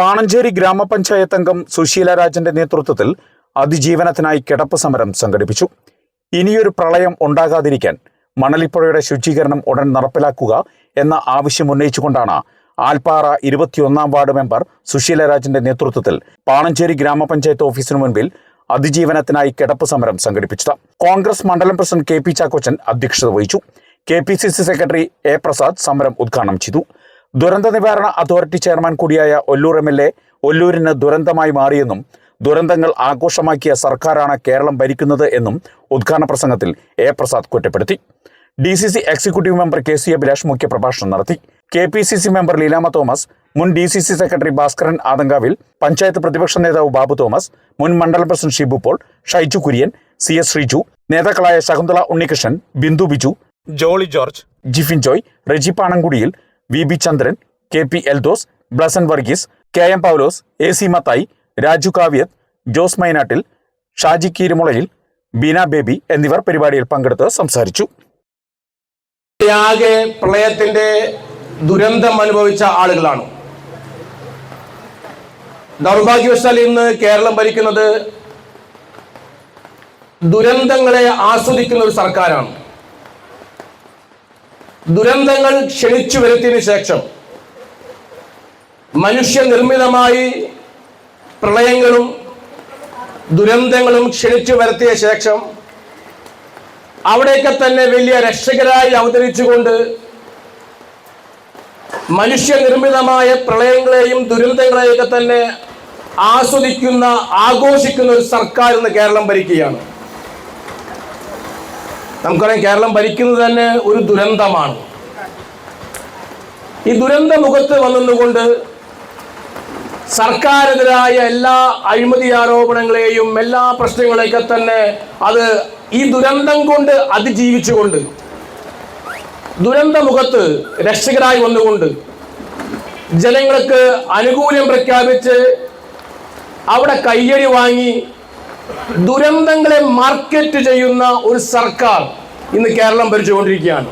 പാണഞ്ചേരി ഗ്രാമപഞ്ചായത്ത് അംഗം സുശീല രാജന്റെ നേതൃത്വത്തിൽ അതിജീവനത്തിനായി കിടപ്പ് സമരം സംഘടിപ്പിച്ചു. ഇനിയൊരു പ്രളയം ഉണ്ടാകാതിരിക്കാൻ മണലിപ്പുഴയുടെ ശുചീകരണം ഉടൻ നടപ്പിലാക്കുക എന്ന ആവശ്യം ഉന്നയിച്ചുകൊണ്ടാണ് ആൽപ്പാറ ഇരുപത്തിയൊന്നാം വാർഡ് മെമ്പർ സുശീല രാജന്റെ നേതൃത്വത്തിൽ പാണഞ്ചേരി ഗ്രാമപഞ്ചായത്ത് ഓഫീസിന് മുൻപിൽ അതിജീവനത്തിനായി കിടപ്പ് സമരം സംഘടിപ്പിച്ചത്. കോൺഗ്രസ് മണ്ഡലം പ്രസിഡന്റ് കെ പി ചാക്കോച്ചൻ അധ്യക്ഷത വഹിച്ചു. K P C C secretary A Prasad സമരം ഉദ്ഘാടനം ചെയ്തു. ദുരന്ത നിവാരണ അതോറിറ്റി ചെയർമാൻ കൂടിയായ ഒല്ലൂർ എം എൽ എ ഒല്ലൂരിന് ദുരന്തമായി മാറിയെന്നും ദുരന്തങ്ങൾ ആഘോഷമാക്കിയ സർക്കാരാണ് കേരളം ഭരിക്കുന്നത് എന്നും ഉദ്ഘാടന പ്രസംഗത്തിൽ എ പ്രസാദ് കുറ്റപ്പെടുത്തി. D C C executive member K C Abhilash മുഖ്യപ്രഭാഷണം നടത്തി. K P C C member Leelama Thomas മുൻ D C C secretary Bhaskaran Adankavil panchayat പ്രതിപക്ഷ നേതാവ് ബാബു തോമസ് മുൻ മണ്ഡലം president Shibu Paul Shaiju Kurian C S Sreeju നേതാക്കളായ Shakunthala Unnikrishnan Bindu Biju Jolly George Jifin Joy Reji Panankudiyil V B Chandran K P Eldhose Blessan Varghese K M Paulose A C Mathai Raju Kavyath Jose Mainattil Shaji Keerumulayil Beena Baby എന്നിവർ പരിപാടിയിൽ പങ്കെടുത്ത് സംസാരിച്ചു. ആകെ പ്രളയത്തിന്റെ ദുരന്തം അനുഭവിച്ച ആളുകളാണ്. ദൗർഭാഗ്യവശാൽ ഇന്ന് കേരളം ഭരിക്കുന്നത് ദുരന്തങ്ങളെ ആസ്വദിക്കുന്ന ഒരു സർക്കാരാണ്. ദുരന്തങ്ങൾ ക്ഷണിച്ചു വരുത്തിയതിനു ശേഷം മനുഷ്യനിർമ്മിതമായി പ്രളയങ്ങളും ദുരന്തങ്ങളും ക്ഷണിച്ചു വരുത്തിയ ശേഷം അവിടെയൊക്കെ തന്നെ വലിയ രക്ഷകരായി അവതരിച്ചുകൊണ്ട് മനുഷ്യനിർമ്മിതമായ പ്രളയങ്ങളെയും ദുരന്തങ്ങളെയൊക്കെ തന്നെ ആസ്വദിക്കുന്ന ആഘോഷിക്കുന്ന ഒരു സർക്കാർ ഇന്ന് കേരളം ഭരിക്കുകയാണ്. നമുക്കറിയാം കേരളം ഭരിക്കുന്നത് തന്നെ ഒരു ദുരന്തമാണ്. ഈ ദുരന്ത മുഖത്ത് വന്നുകൊണ്ട് സർക്കാരെതിരായ എല്ലാ അഴിമതി ആരോപണങ്ങളെയും എല്ലാ പ്രശ്നങ്ങളെയൊക്കെ തന്നെ അത് ഈ ദുരന്തം കൊണ്ട് അതിജീവിച്ചുകൊണ്ട് ദുരന്ത മുഖത്ത് രക്ഷകരായി വന്നുകൊണ്ട് ജനങ്ങൾക്ക് അനുകൂല്യം പ്രഖ്യാപിച്ച് അവിടെ കയ്യടി വാങ്ങി ദുരന്തങ്ങളെ മാർക്കറ്റ് ചെയ്യുന്ന ഒരു സർക്കാർ ഇന്ന് കേരളം ഭരിച്ചുകൊണ്ടിരിക്കുകയാണ്.